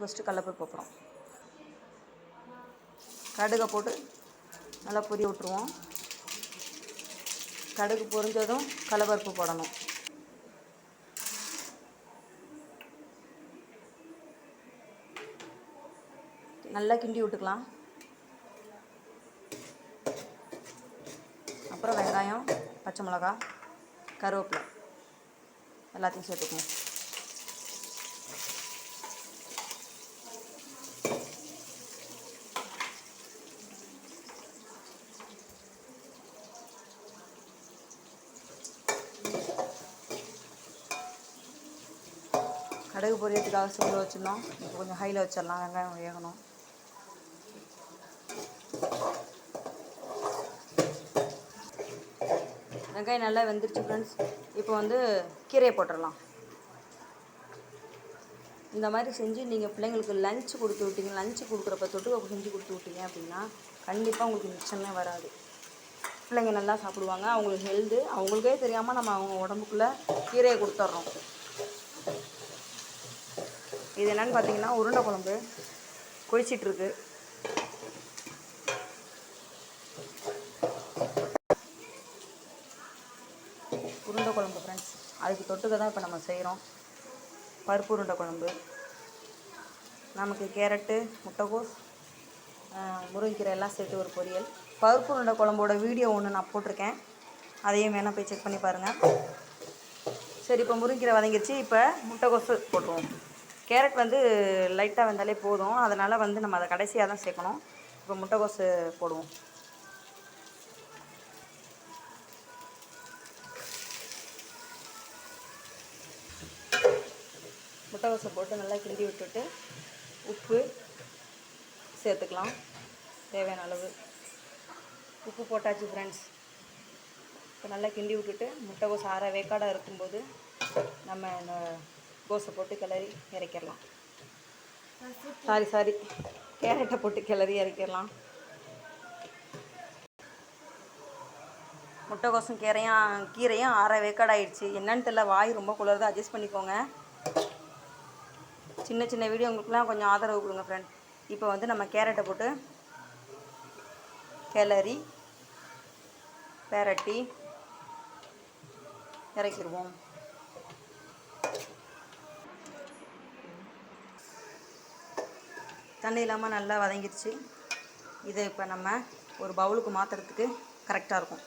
First கடலப்பருப்பு போடுறோம் கடுகை போட்டு நல்லா பொரிய விட்ருவோம் கடுகு பொரிஞ்சதும் கடலப்பருப்பு போடணும். நல்லா கிண்டி விட்டுக்கலாம். அப்புறம் வெங்காயம் பச்சை மிளகா கருவேப்பிலை. எல்லாத்தையும் சேர்த்துக்கணும். கடுகு பொரியத்துக்காக சூடு வச்சிருந்தோம். இப்போ கொஞ்சம் ஹையில் வச்சிடலாம். வெங்காயம் வேகணும். வெங்காயம் நல்லா வெந்துருச்சு ஃப்ரெண்ட்ஸ் இப்போ வந்து கீரையை போட்டுடலாம். இந்த மாதிரி செஞ்சு நீங்கள் பிள்ளைங்களுக்கு லஞ்சு கொடுத்து விட்டீங்க. லஞ்சு கொடுக்குறப்ப தொட்டு செஞ்சு கொடுத்து விட்டீங்க அப்படின்னா கண்டிப்பாக உங்களுக்கு மிச்சமே வராது. பிள்ளைங்க நல்லா சாப்பிடுவாங்க. அவங்களுக்கு ஹெல்த்து அவங்களுக்கே தெரியாமல் நம்ம அவங்க உடம்புக்குள்ளே கீரையை கொடுத்துட்றோம் இது என்னென்னு பார்த்தீங்கன்னா உருண்டை குழம்பு கொதிச்சிட்ருக்கு. உருண்டை குழம்பு ஃப்ரெண்ட்ஸ் அதுக்கு தொட்டுக்க தான் இப்போ நம்ம செய்கிறோம் பருப்பு உருண்டை குழம்பு. நமக்கு கேரட்டு முட்டைகோஸ் முருங்கைக்கீரை எல்லாம் சேர்த்து ஒரு பொரியல். பருப்பு உருண்டை குழம்போட வீடியோ ஒன்று நான் போட்டிருக்கேன். அதையும் வேணால் போய் செக் பண்ணி பாருங்கள் சரி இப்போ முருங்கைக்கீரை வதங்கிருச்சு. இப்போ முட்டைகோசு போட்டுருவோம். கேரட் வந்து லைட்டாக வந்தாலே போதும். அதனால் வந்து நம்ம அதை கடைசியாக தான் சேர்க்கணும். இப்போ முட்டைகோசு போடுவோம். முட்டைகோஸை போட்டு நல்லா கிண்டி விட்டுட்டு உப்பு சேர்த்துக்கலாம். தேவையான அளவு. உப்பு போட்டாச்சு ஃப்ரெண்ட்ஸ் இப்போ நல்லா கிண்டி விட்டுட்டு முட்டைகோஸ் ஆற வேக்காடாக இருக்கும்போது நம்ம இந்த கோஸை போட்டு கிளறி இறக்கிடலாம். சாரி சாரி கேரட்டை போட்டு கிளறி இறக்கிடலாம். முட்டைகோசும் கீரையும் கீரையும் அரை வேக்காடாயிடுச்சு. என்னன்னு தெரியல வாய் ரொம்ப குளிருது. அட்ஜஸ்ட் பண்ணிக்கோங்க. சின்ன சின்ன வீடியோ உங்களுக்குலாம் கொஞ்சம் ஆதரவு கொடுங்க ஃப்ரெண்ட் இப்போ வந்து நம்ம கேரட்டை போட்டு கிளறி பெரட்டி இறக்கிடுவோம். தண்ணி இல்லாமல் நல்லா வதங்கிடுச்சு. இதை இப்போ நம்ம ஒரு பவுலுக்கு மாற்றுறதுக்கு கரெக்டாக இருக்கும்.